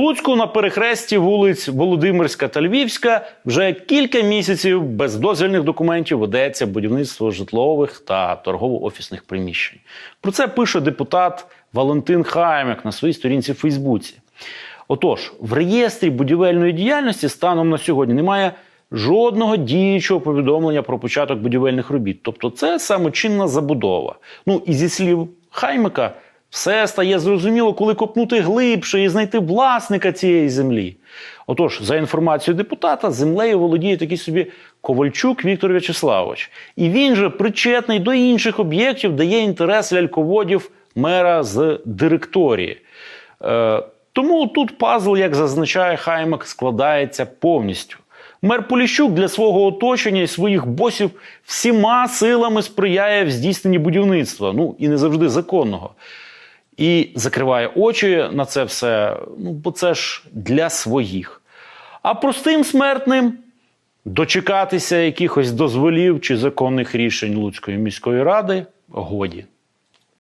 Луцьку на перехресті вулиць Володимирська та Львівська вже кілька місяців без дозвільних документів ведеться будівництво житлових та торгово-офісних приміщень. Про це пише депутат Валентин Хаймик на своїй сторінці в Фейсбуці. Отож, в реєстрі будівельної діяльності станом на сьогодні немає жодного діючого повідомлення про початок будівельних робіт. Тобто, це самочинна забудова. Ну і зі слів Хаймика, все стає зрозуміло, коли копнути глибше і знайти власника цієї землі. Отож, за інформацією депутата, землею володіє такий собі Ковальчук Віктор В'ячеславович. І він же причетний до інших об'єктів, де є інтерес ляльководів мера з директорії. Е, тому тут пазл, як зазначає Хаймак, складається повністю. Мер Поліщук для свого оточення і своїх босів всіма силами сприяє в здійсненні будівництва, ну і не завжди законного. І закриває очі на це все, ну бо це ж для своїх. А простим смертним дочекатися якихось дозволів чи законних рішень Луцької міської ради годі.